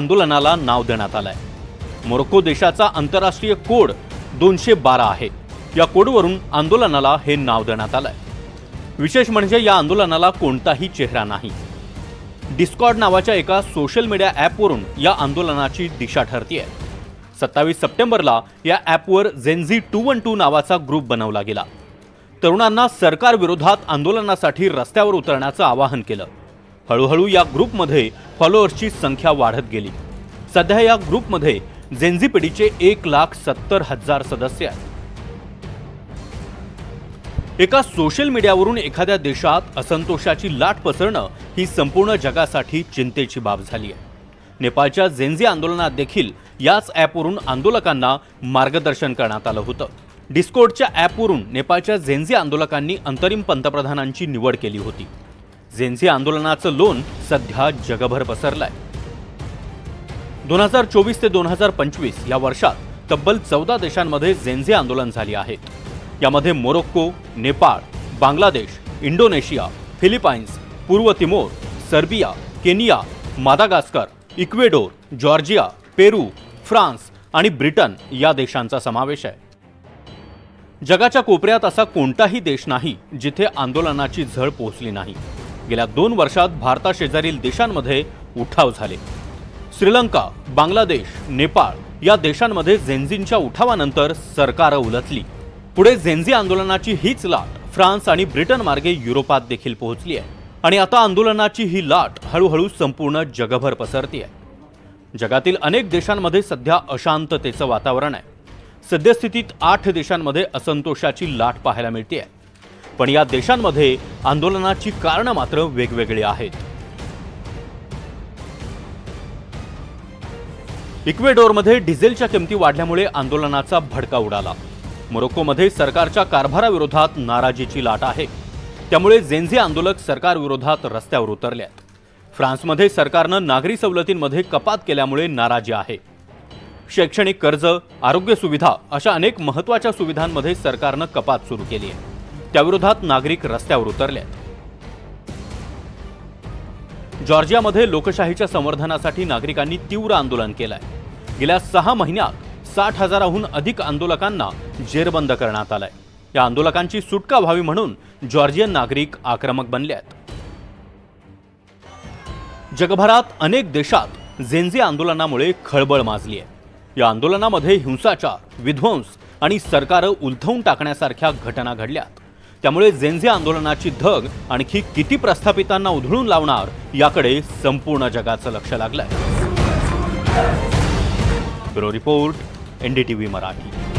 आंदोलनाला नाव देण्यात आलंय. मोरोक्को देशाचा आंतरराष्ट्रीय कोड दोनशे बारा आहे. या कोडवरून आंदोलनाला हे नाव देण्यात आलंय. विशेष म्हणजे या आंदोलनाला कोणताही चेहरा नाही. डिस्कॉर्ड नावाच्या एका सोशल मीडिया ॲपवरून या आंदोलनाची दिशा ठरतीये. सत्तावीस सप्टेंबरला या ॲपवर Gen Z two one two नावाचा ग्रुप बनवला गेला. तरुणांना सरकारविरोधात आंदोलनासाठी रस्त्यावर उतरण्याचं आवाहन केलं. हळूहळू या ग्रुपमध्ये फॉलोअर्सची संख्या वाढत गेली. सध्या या ग्रुपमध्ये झेन्झी पिढीचे एक लाख सत्तर हजार सदस्य आहेत. एका सोशल मीडियावरून एखाद्या देशात असंतोषाची लाट पसरणं ही संपूर्ण जगासाठी चिंतेची बाब झाली आहे. नेपाळच्या झेन्झी आंदोलनात देखील याच ॲपवरून आंदोलकांना मार्गदर्शन करण्यात आलं होतं. डिस्कोडच्या ॲपवरून नेपाळच्या झेन्झी आंदोलकांनी अंतरिम पंतप्रधानांची निवड केली होती. झेन्झी आंदोलनाचं लोन सध्या जगभर पसरलंय. दोन हजार चोवीस ते दोन हजार पंचवीस या वर्षात तब्बल चौदा देशांमध्ये झेन्झे आंदोलन झाली आहेत यामध्ये Morocco Nepal Bangladesh Indonesia Philippines पूर्व Timor Serbia Kenya Madagascar Ecuador Georgia Peru France आणि ब्रिटन या देशांचा समावेश आहे. जगाच्या कोपऱ्यात असा कोणताही देश नाही जिथे आंदोलनाची झळ पोहोचली नाही. गेल्या दोन वर्षात भारताशेजारील देशांमध्ये उठाव झाले. श्रीलंका बांगलादेश नेपाळ या देशांमध्ये झेन्झींच्या उठावानंतर सरकारं उलटली पुढे झेन्झी आंदोलनाची हीच लाट फ्रान्स आणि ब्रिटन मार्गे युरोपात देखील पोहोचली आहे. आणि आता आंदोलनाची ही लाट हळूहळू संपूर्ण जगभर पसरती आहे. जगातील अनेक देशांमध्ये सध्या अशांततेचं वातावरण आहे. सद्यस्थितीत आठ देशांमध्ये असंतोषाची लाट पाहायला मिळते आहे पण या देशांमध्ये आंदोलनाची कारणं मात्र वेगवेगळी आहेत. इक्वेडोरमध्ये डिझेलच्या किमती वाढल्यामुळे आंदोलनाचा भडका उडाला. मोरोक्कोमध्ये सरकारच्या कारभाराविरोधात नाराजीची लाट आहे. त्यामुळे जेन्झे आंदोलक सरकारविरोधात रस्त्यावर उतरले फ्रान्समध्ये सरकारनं नागरी सवलतींमध्ये कपात केल्यामुळे नाराजी आहे. शैक्षणिक कर्ज आरोग्य सुविधा अशा अनेक महत्त्वाच्या सुविधांमध्ये सरकारनं कपात सुरू केली आहे. त्याविरोधात नागरिक रस्त्यावर उतरले. जॉर्जियामध्ये लोकशाहीच्या संवर्धनासाठी नागरिकांनी तीव्र आंदोलन केलंय. गेल्या सहा महिन्यात साठ हजाराहून अधिक आंदोलकांना जेरबंद करण्यात आलाय. या आंदोलकांची सुटका व्हावी म्हणून जॉर्जियन नागरिक आक्रमक बनले आहेत जगभरात अनेक देशात झेंझी आंदोलनामुळे खळबळ माजली आहे या आंदोलनामध्ये हिंसाचार विध्वंस आणि सरकारं उलथवून टाकण्यासारख्या घटना घडल्यात. त्यामुळे झेंझे आंदोलनाची धग आणखी किती प्रस्थापितांना उधळून लावणार याकडे संपूर्ण जगाचं लक्ष लागलंय. Bureau report NDTV Marathi.